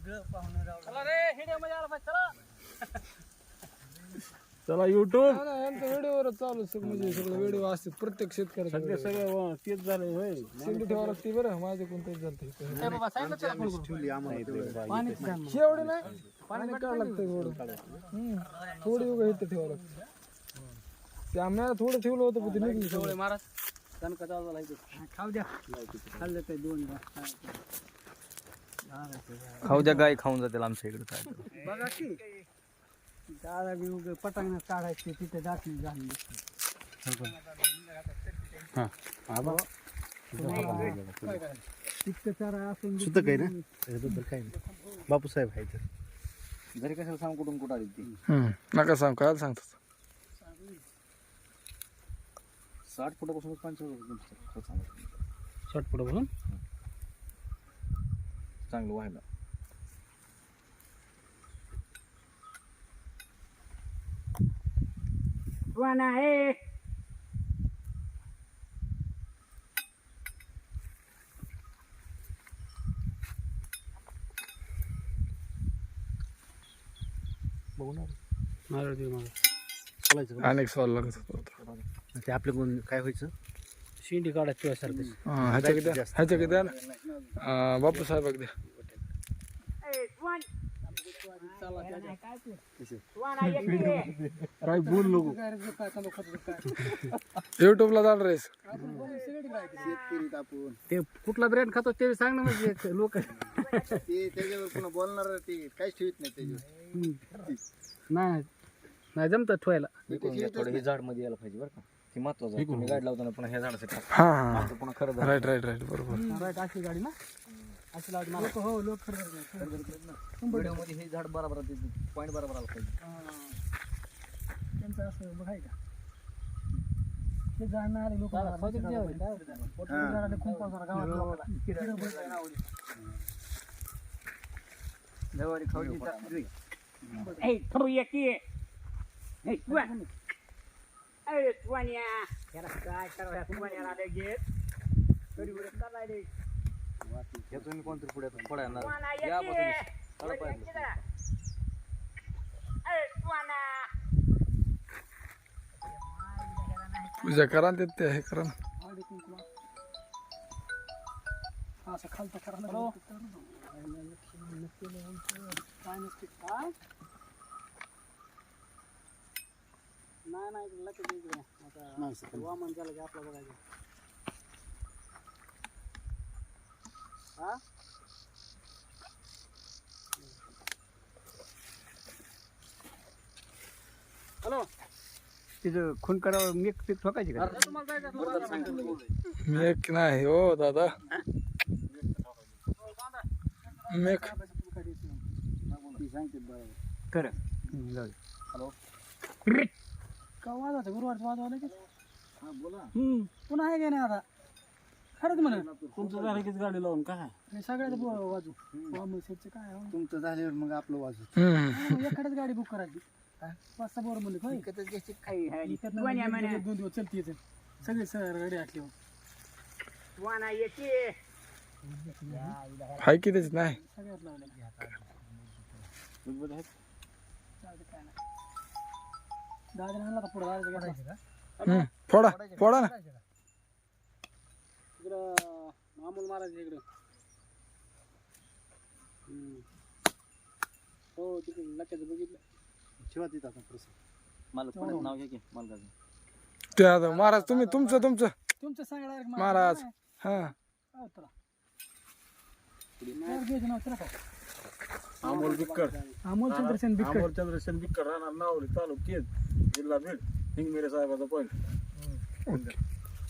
सगळं पाहुणं राव चला रे हिडिओ मध्ये आला पाहिजे चला. चला युट्यूब व्हिडिओवर चालू सगळं म्हणजे सगळं व्हिडिओ असते प्रत्येक शेतकऱ्याचा सगळे व, तेच झालंय होय. लागते बरं माझे कोणतेच झालं ए बाबा सांगितलं त्याला फोन करून. पाणी द्या मग. शेवढे नाही? पाणी काढ लागतं थोडं हम्म. थोडी उगा इथं ठेवा लागतं. ते आम्हाला थोडं ठेवलं होतं पण ते निघली सगळं. महाराज. कणका चालू झाला इथे. खाऊ द्या. खाल्लं ते दोन खाऊ द्या गाय खाऊन जातील आमच्या इकडे काय बघा की दादा बी उग पटांगण काढायचे तिथे दाखली झाली तितकं चारा असून सुतक आहे ना? त्याच्याबद्दल काय नाही. बापूसाहेब आहे तर जरी कशाला सांग कुठून कुठं आली ती. नका सांग काय सांगतात. साठ फुटापासून पंचावन्न शॉर्ट पुढे बघून चांगलं व्हायला वाना आहे मारळ देऊ मारळ चालायचं अनेक सवाल लागत होता? ते आपल्या कोण काय व्हायचं? शेंडी काढायची तुझ्यासारखं हा, ह्याच्या किती ह्याच्या किती द्या ना अं, बापू साहेब द्या काय बोल नको युट्यूबला जाणार रेस शेतकरी आपण ते कुठला ब्रँड खातो ते सांग ना म्हणजे लोक ते त्याच्यावर पुन्हा बोलणार ते काहीच ठेवत नाही त्याच्यावर नाही नाही जमतात ठेवायला विकून घ्या थोडं हे झाडमध्ये यायला पाहिजे बरं का ते महत्वाचं आहे. तुम्ही गाडी लावताना पुन्हा ह्या झाडाचं टाक. हा हा पुन्हा खरं झाड. Right right right. बरोबर. राईट अशी गाडी ना? अशी लावली मला हो लोक व्हिडिओमध्ये हे झाड बरोबर पॉईंट बरोबर आला पाहिजे. त्यांचं असं बघाय का? ते जाणं आले लोक जवारी खाऊ काय करावं? तुवान्याला लगेच तरी बरं चालायले हे तुम्ही कोणतरी पुढे पुढे येणार. या बाजूने. चला पाहिजे पूजा करा ना ते हे करा ना. असं खालतं करा काय नसते काय? नाही नाही लक्ष द्यायचं नाही. आता हवामान झालं की आपलं बघायचं. हा? हॅलो? तिथं खून करावं मी पीक ठोकायची का? मेक नाही हो दादा. मेक खरं का वाजवायचं गुरुवारचं वाजवायला की हम्म. पुन्हा आहे का नाही आता. खरंच म्हणा. तुमचं झालं कीच गाडी लावून काय मी सगळ्याच बो- वाजू. वामसेटचं काय आहे? तुमचं झाल्यावर मग आपलं वाजू. हम्म. मग एखाद्याच गाडी बुक करायची. पाच सहा बरं म्हणले होय. इकडनं म्हणजे दोन दिवस चलती येते सगळे सर गाडी असली हाय की त्याच्यात नाही. सगळ्यात लावले दादा आणला का पुढे दादा हम्म. फोडा फोडा ना. इकडं मामूल महाराज इकडं. हम्म. हो तिकडे लक्षात बघितलं. ठेवा तिथं आता प्रसंग मला पुण्यात नाव घ्या की मालकाचं ते आता महाराज तुम्ही तुमचं तुमचं. तुमचं सांगा direct महाराज हा. त्याला? घ्यायचं नाव त्याला काय? अमोल बिक्कर. अमोल चंद्रसेन बिक्कर. अमोल चंद्रसेन बिक्कर राहणार नावली तालुक्यात जिल्हा बीड. हिंगमिरे साहेबाचा पॉईंट